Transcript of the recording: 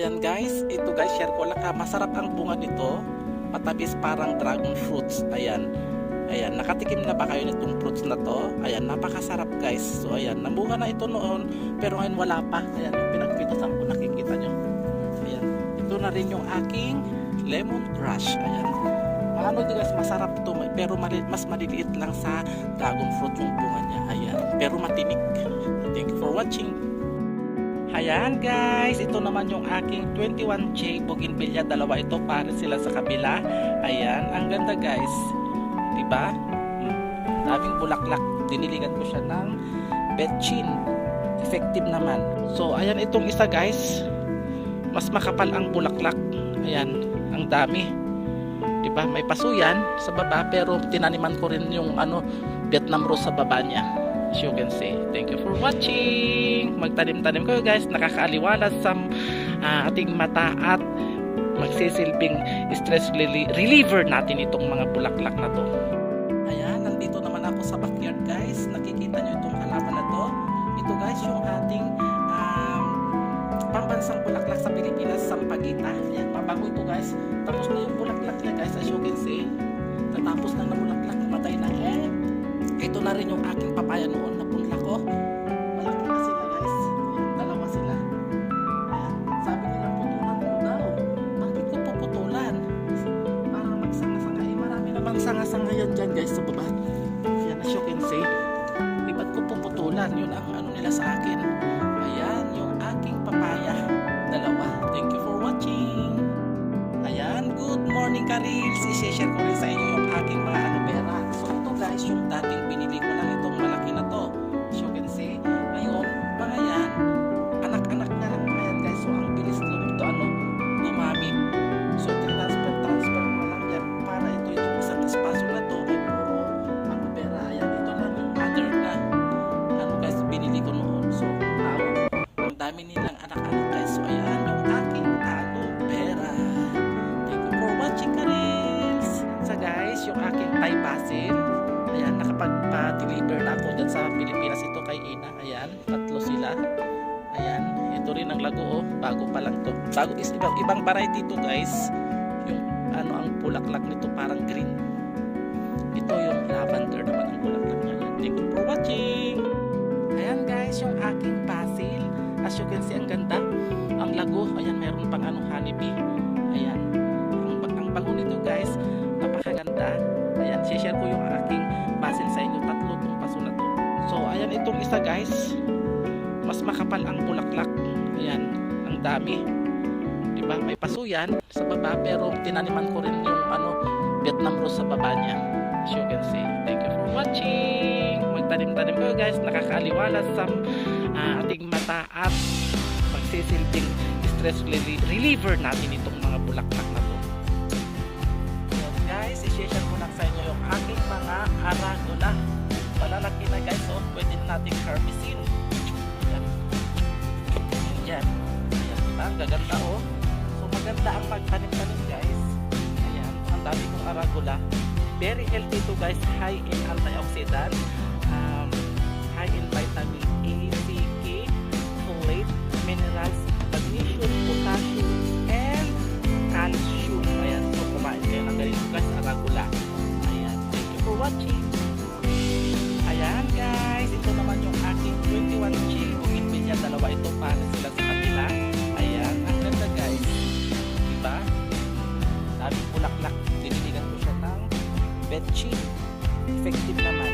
Ayan guys, ito guys, share ko lang ha. Masarap ang bunga nito. Matabis parang dragon fruits. Ayan. Ayan, nakatikim na ba kayo nitong fruits na to? Ayan, napakasarap guys. So ayan, namunga na ito noon, pero ngayon wala pa. Ayan, yung pinagpitasan ko, nakikita nyo. Ayan, ito na rin yung aking lemon crush. Ayan. Ano din guys, masarap to, pero mali- mas maliliit lang sa dragon fruit yung bunga niya. Ayan, pero matinik. Thank you for watching. Ayan guys, ito naman yung aking 21J Bougainvillea. Dalawa ito, para sila sa kabila. Ayan, ang ganda guys. Diba? Hmm. Daming bulaklak. Diniligan ko siya ng betchin. Effective naman. So, ayan itong isa guys. Mas makapal ang bulaklak. Ayan, ang dami. Diba? May paso yan sa baba pero tinaniman ko rin yung ano, Vietnam rose sa baba niya as you can see. Thank you for watching. Magtanim-tanim kayo guys. Nakakaaliwalas sa ah, ating mata at magsisilbing stress reli- reliever natin itong mga bulaklak na to. Ayan, nandito naman ako sa backyard guys. Nakikita nyo itong halaman na to. Ito guys yung ating um, pambansang bulaklak sa Pilipinas, sampagita. Ayan, mabango ito guys. Tapos na yung bulaklak niya guys as you can see. Natapos na na bulaklak, namatay na. Eh, ito na rin yung aking papaya noon na punla ko. Malaki na sila guys. Ayan, dalawa sila. Ayan, sabi nila putulan mo daw. Bakit ko puputulan? Para magsanga-sanga. Eh, marami namang sanga-sanga yan dyan guys sa baba. Ayan, as you can see. Eh, ba't ko puputulan? Yun ang ano nila sa akin. Ayan, yung aking papaya. Dalawa. Thank you for watching. Ayan, good morning Karils. I-share ko rin sa inyo basil. Ayan, nakapagpa-deliver na ako dyan sa Pilipinas. Ito kay Ina. Ayan, tatlo sila. Ayan, ito rin ang lago oh. Bago pa lang to. Bago is ibang, ibang variety to guys. Yung ano ang bulaklak nito parang green. Ito yung lavender naman ang bulaklak niya. Thank you for watching! Ayan guys, yung aking basil. As you can see, ang ganda. Ang lago, ayan, meron pang anong honeybee. Itong isa guys. Mas makapal ang bulaklak. Ayan, ang dami. Diba? May paso yan sa baba pero tinaniman ko rin yung ano, Vietnam rose sa baba niya. As you can see. Thank you for watching. Magtanim-tanim kayo guys. Nakakaaliwalas sa ah, ating mata at magsisilbing stress relie- reliever natin itong mga bulaklak na to. Yes, guys, i-share ko lang sa inyo yung aking mga arugula. Malalaki na guys, so pwede na nating harvestin. Yan. Yan. Diba? Ang gaganda oh. So maganda ang magtanim-tanim guys. Ayan, ang dami kong arugula. Very healthy to guys, high in antioxidant, um, high in ng betchin. Effective naman.